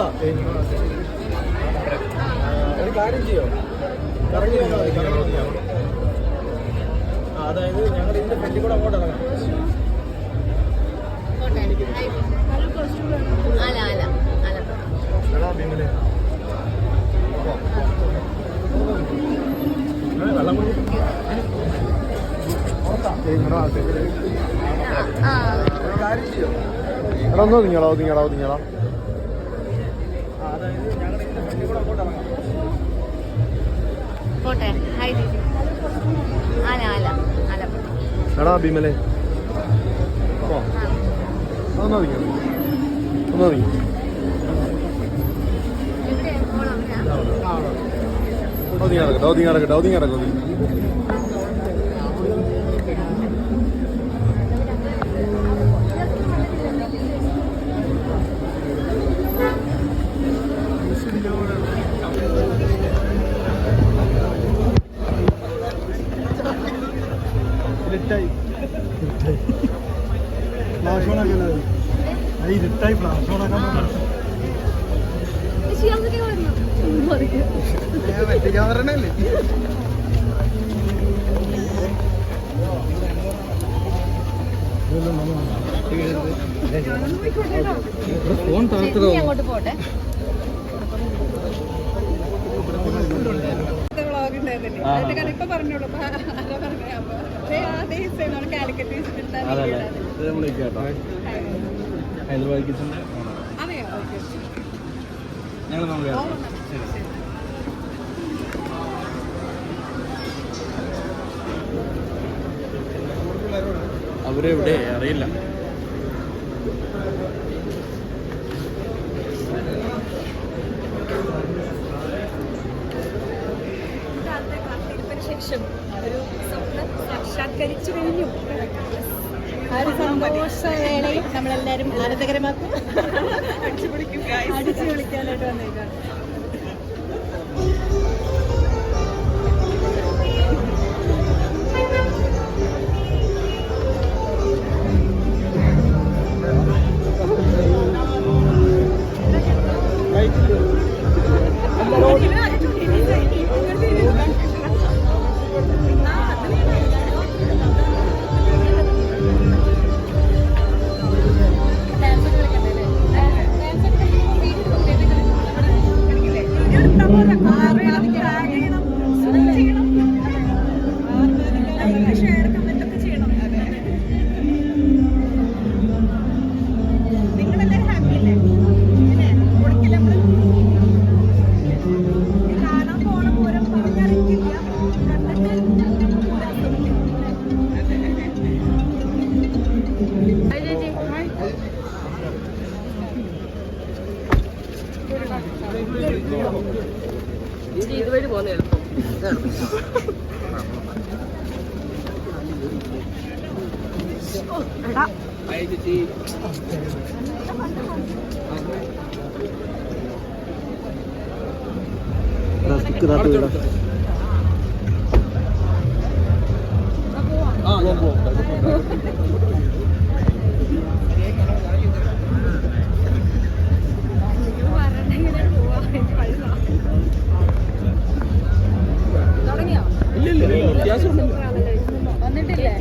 പുറത്താ ഒരു കാര്യം ചെയ്യോ? കറങ്ങി വന്നാൽ മതി കറങ്ങി വന്നാൽ ആ, അതായത് ഞങ്ങൾ ഇതിന്റെ ഫ്രണ്ടിൽ കൂടെ അങ്ങോട്ട് ഇറങ്ങാം വെള്ളം കുടി. കാര്യം ചെയ്യോ? എടാ ഒന്ന് ആ, അതായത് ഞങ്ങൾ ഇതിന്റെ ഫ്രണ്ടിൽ കൂടെ അങ്ങോട്ട് ഇറങ്ങാം പോട്ടെ. ഹായ് ചേച്ചി അല അല അല എടാ ഒന്ന് ഒതുങ്ങി പോണം ഒതുങ്ങി നടക്കട്ടെ ഒതുങ്ങി നടക്കട്ടെ. ഒതുങ്ങി നടക്കട്ടെ ഒതുങ്ങി ഇരുട്ടായി ഫ്ലാഷ് പറഞ്ഞു പറ്റിക്കാൻ പറയണല്ലേ ഫോൺ ഇനി അങ്ങോട്ട് പോട്ടെ. വ്ളോഗ് ഉണ്ടായിരുന്നില്ലേ? ഇപ്പൊ പറഞ്ഞോളൂ. ആരാ പറഞ്ഞേ? അതല്ലേ? ഇത് നമ്മൾ കേട്ടോ. ഹൈദരാബാദ് കിച്ചന്റെ ഞങ്ങൾ അവരെവിടെ? അറിയില്ല. ഒരു സ്വപ്നം സാക്ഷാത്കരിച്ചു കഴിഞ്ഞു. ആ ഒരു നമ്മളെല്ലാരും ആനന്ദകരമാക്കും. അടിച്ചു പൊളിക്കും അടിച്ചു പൊളിക്കാനായിട്ട് വന്നേക്കാണ് നിങ്ങളെല്ലാവരും ഇതുവഴി പോകുന്ന എളുപ്പം. സ്റ്റിക്ക് താത്ത് വീടാ ആ ഞാൻ പോവാം. വന്നിട്ടില്ലേ?